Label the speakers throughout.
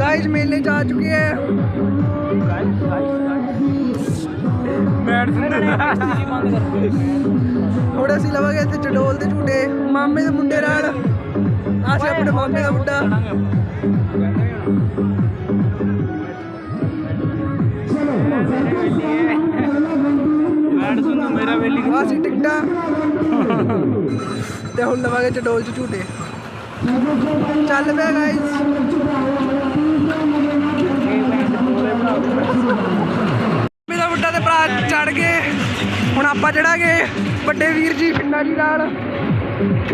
Speaker 1: Guys मेले जा चुके हैं ਹੁਣ ਅਸੀਂ ਲਵਾਂਗੇ ਇੱਥੇ ਚਡੋਲ ਦੇ ਝੂਟੇ ਮਾਮੇ ਦੇ ਮੁੰਡੇ ਨਾਲ ਆਸੇ ਆਪਣੇ ਮਾਮੇ ਦਾ ਮੁੰਡਾ
Speaker 2: ਮੇਰਾ ਵੇਲੀ
Speaker 1: ਅਸੀਂ ਟਿਕਟਾਂ ਤੇ ਹੁਣ ਲਵਾਂਗੇ ਚਡੋਲ ਚ ਝੂਟੇ ਚੱਲ ਪਿਆ ਗਾਇਸ ਮੇਰਾ ਵੱਡਾ ਤੇ ਭਰਾ ਚੜ ਗਏ। ਹੁਣ ਆਪਾਂ ਚੜਾਂਗੇ ਵੱਡੇ ਵੀਰ ਜੀ ਫਿੰਨਾ ਜੀ ਨਾਲ।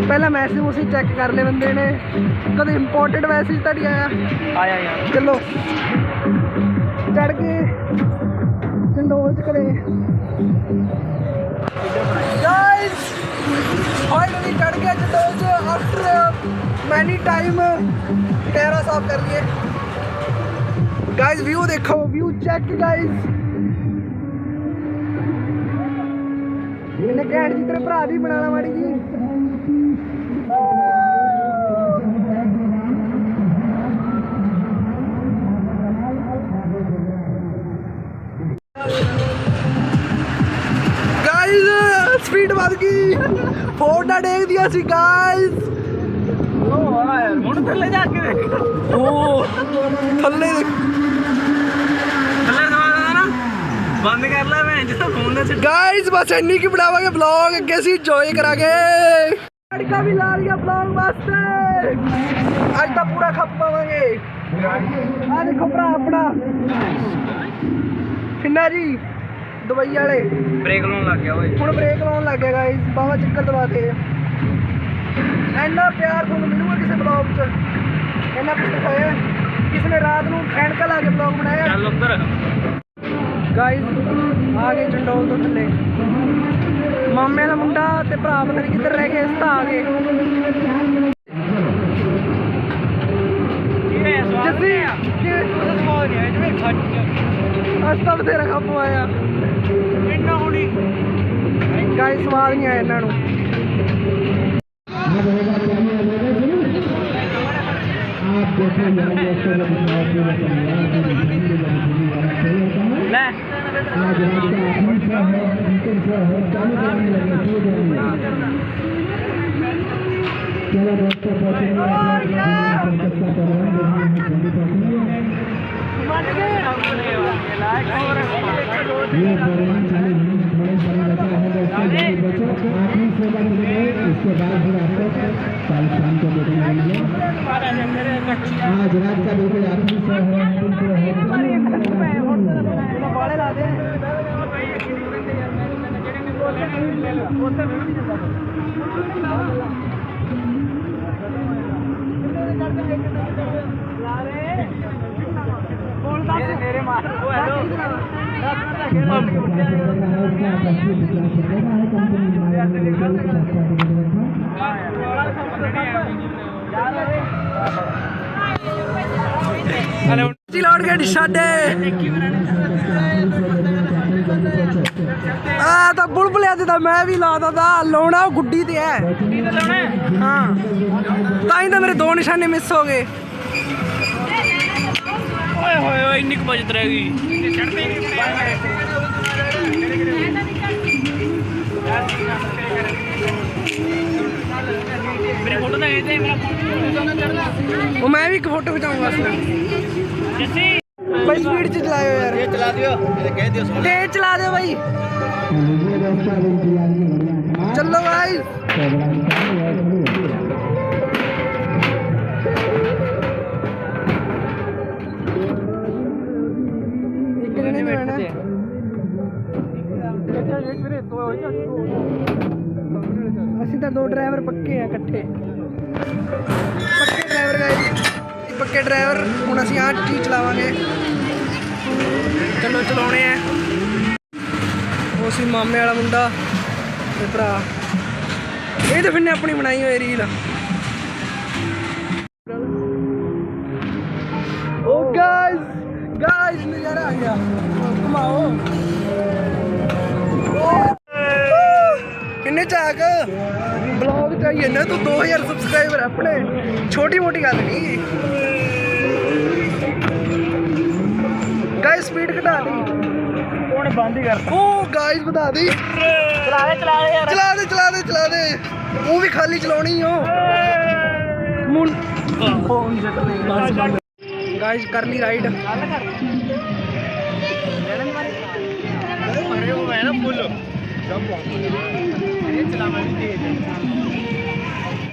Speaker 1: ਪਹਿਲਾਂ ਮੈਸੇਜ ਉਸੇ ਚੈੱਕ ਕਰ ਲਏ ਬੰਦੇ ਨੇ। ਕਦੇ ਇੰਪੋਰਟਡ ਮੈਸੇਜ ਤਾਂ ਨਹੀਂ ਆਇਆ।
Speaker 2: ਆਇਆ ਯਾਰ
Speaker 1: ਚਲੋ। ਚੜ ਕੇ ਚੰਡੋਲ ਚ ਕਰੇ ਗਾਇਸ ਫਾਈਨਲੀ ਚੜ ਗਿਆ ਚੰਡੋਲ ਚ। ਆਫਟਰ ਮੈਨੀ ਟਾਈਮ ਟੈਰਾ ਸਾਫ਼ ਕਰ ਲਈਏ ਗਾਇਸ ਵਿਊ ਦੇਖੋ ਵਿਊ ਚੈੱਕ ਗਾਇਸ ਇਹਨੇ ਕਹਿਣ ਜੀ ਤੇਰੇ ਭਰਾ ਦੀ ਬਣਾ ਲਾ ਮਾੜੀ ਜੀ ਗਾਇਸ ਸਪੀਡ ਵੱਧ ਗਈ। ਫੋਟਾ ਦੇਖਦੀਆਂ ਸੀ ਗਾਇਸ
Speaker 2: ਹੁਣ ਥੱਲੇ ਜਾ ਕੇ ਦੇਖ
Speaker 1: ਓ ਥੱਲੇ ਦੇਖ
Speaker 2: ਥੱਲੇ ਦਵਾ ਨਾ। ਬੰਦ ਕਰ ਲੈ ਮੈਂ ਜਦੋਂ ਫੋਨ ਦਾ ਛੱਡ।
Speaker 1: ਗਾਇਸ ਬਸ ਇੰਨੀ ਕੀ ਬਣਾਵਾਂਗੇ ਵਲੌਗ ਅੱਗੇ ਅਸੀਂ ਇੰਜੋਏ ਕਰਾਂਗੇ। ਲੜਕਾ ਵੀ ਲਾ ਲਿਆ ਵਲੌਗ ਵਾਸਤੇ ਅੱਜ ਤਾਂ ਪੂਰਾ ਖੱਪ ਪਾਵਾਂਗੇ। ਆ ਦੇਖੋ ਭਰਾ ਆਪਣਾ। ਫਿੰਨਾ ਜੀ? ਦੁਬਈ ਵਾਲੇ।
Speaker 2: ਬ੍ਰੇਕ ਲਾਉਣ ਲੱਗ ਗਿਆ ਓਏ।
Speaker 1: ਹੁਣ ਬ੍ਰੇਕ ਲਾਉਣ ਲੱਗ ਗਿਆ ਗਾਇਸ ਬਾਵਾ ਚੱਕਰ ਦਵਾਤੇ ਇੰਨਾ ਪਿਆਰ ਤੁਹਾਨੂੰ ਮਿਲੂਗਾ ਕਿਸੇ ਬਲੌਗ 'ਚ? ਇੰਨਾ ਕੁਝ ਦਿਖਾਇਆ? ਕਿਸੇ ਨੇ ਰਾਤ ਨੂੰ ਐਨਕਾਂ ਲਾ ਕੇ ਬਲੌਗ ਬਣਾਇਆ? ਚੱਲ
Speaker 2: ਉੱਧਰ।
Speaker 1: ਗਾਇਸ ਆ ਗਏ ਚੰਡੋਲ ਤੋਂ ਥੱਲੇ। ਮਾਮੇ ਦਾ ਮੁੰਡਾ ਤੇ ਭਰਾ ਪਤਾ ਨਹੀਂ ਕਿੱਧਰ ਰਹਿ ਗਏ ਇਸ ਤਾਂ ਆ ਗਏ।
Speaker 2: ਜੱਸੀ ਸਵਾਲ ਨਹੀਂ ਹੈ ਜਿਵੇਂ ਖੱਟ
Speaker 1: ਅੱਜ ਤਾਂ ਬਥੇਰਾ ਖੱਪ ਆਇਆ।
Speaker 2: ਇੰਨਾ ਹੁਣੀ।
Speaker 1: ਗਾਇਸ ਸਵਾਦ ਨਹੀਂ ਆਇਆ ਇਹਨਾਂ ਨੂੰ।
Speaker 3: आप देखो यार दोस्तों जब आज रास्ता आखिरी सा है अंतिम सा है चालू कराने लगे शुरू कराने लगे चलो दोस्तों पहुँचेंगे कलकत्ता प्रोग्राम देखने हम दिल्ली
Speaker 2: पहुँचेंगे ये
Speaker 3: प्रोग्राम चालू होने थोड़े समय लगा है दोस्तों बचो आप मौका मिलेगा उसके बाद फिर आपको कल शाम को देखने मिलेंगे। हाँ जनाब का बिल्कुल आखिरी सौ है
Speaker 2: मेरे मार
Speaker 1: ਜੀ ਲੋੜ ਕੇ ਸਾਡੇ। ਆ ਤਾਂ ਬੁਲਬੁਲਿਆ ਤੇ ਤਾਂ ਮੈਂ ਵੀ ਲਾਦਾ ਦਾ ਲਾਉਣਾ ਗੁੱਡੀ ਤੇ ਹੈ।
Speaker 3: ਹਾਂ।
Speaker 1: ਤਾਂ ਹੀ ਤਾਂ ਮੇਰੇ ਦੋ ਨਿਸ਼ਾਨੇ ਮਿਸ ਹੋ ਗਏ।
Speaker 2: ਓਏ ਹੋਏ ਹੋਏ ਇੰਨੀ ਕੁ ਬਚਤ ਰਹਿ ਗਈ। ਚੜਦੇ ਹੀ ਮੇਰੀ ਫੋਟੋ ਤਾਂ ਇਹਦੇ ਮੇਰਾ ਫੋਨ
Speaker 1: ਉਹ ਮੈਂ ਵੀ ਇੱਕ ਫੋਟੋ ਖਿਚਾਉਂਗਾ
Speaker 2: ਜੱਸੀ।
Speaker 1: ਬਾਈ ਸਪੀਡ ਚ ਚਲਾਇਓ ਯਾਰ। ਚਲਾ
Speaker 2: ਦਿਓ ਇਹ ਕਹਿ ਦਿਓ
Speaker 1: ਤੇਜ਼ ਚਲਾ ਦਿਓ ਬਾਈ।
Speaker 3: ਚੱਲੋ
Speaker 1: ਬਾਈ। ਅਸੀਂ ਤਾਂ ਦੋ ਡਰਾਈਵਰ ਪੱਕੇ ਆ ਇਕੱਠੇ। ਪੱਕੇ ਡਰਾਈਵਰ ਗਾਇਸ ਪੱਕੇ ਡਰਾਈਵਰ ਹੁਣ ਅਸੀਂ ਆਹ ਚੀਜ਼ ਚਲਾਵਾਂਗੇ। ਚਲੋ, ਚਲਾਉਣੇ ਆ। ਉਹ ਸੀ ਮਾਮੇ ਵਾਲਾ ਮੁੰਡਾ ਤੇ ਭਰਾ। ਇਹ ਤਾਂ ਫਿਰਨੇ ਆਪਣੀ ਬਣਾਈ ਹੋਈ ਰੀਲ ਓ ਗਾਇਸ ਗਾਇਸ ਨਜ਼ਾਰਾ ਆ ਗਿਆ। ਘੁਮਾਓ। ਇੰਨੇ ਝਾਕ ਬਲੌਗ ਆਈ ਨਾ ਤੂੰ 2000 ਸਬਸਕ੍ਰਾਈਬਰ ਆਪਣੇ। ਛੋਟੀ ਮੋਟੀ ਗੱਲ ਨਹੀਂ। ਗਾਇਸ ਸਪੀਡ ਘਟਾ ਦੀ।
Speaker 2: ਹੁਣ ਬੰਦ ਹੀ ਕਰ
Speaker 1: ਉਹ ਗਾਇਸ ਵਧਾ ਦੀ। ਚਲਾ
Speaker 2: ਦੇ ਚਲਾ ਦੇ ਯਾਰ।
Speaker 1: ਚਲਾ ਦੇ ਚਲਾ ਦੇ ਚਲਾ ਦੇ। ਉਹ ਵੀ ਖਾਲੀ ਚਲਾਉਣੀ ਓ। ਮੁੰ ਗਾਇਸ ਕਰ ਲਈ ਰਾਈਡ ਗੱਲ
Speaker 2: ਕਰ। ਲੈਣ ਮਾਰੇ ਮਾਰੇ ਉਹ ਮੈਂ ਨਾ ਫੁੱਲ ਇਹ ਚਲਾਵਾਂਗੇ ਤੇਜ਼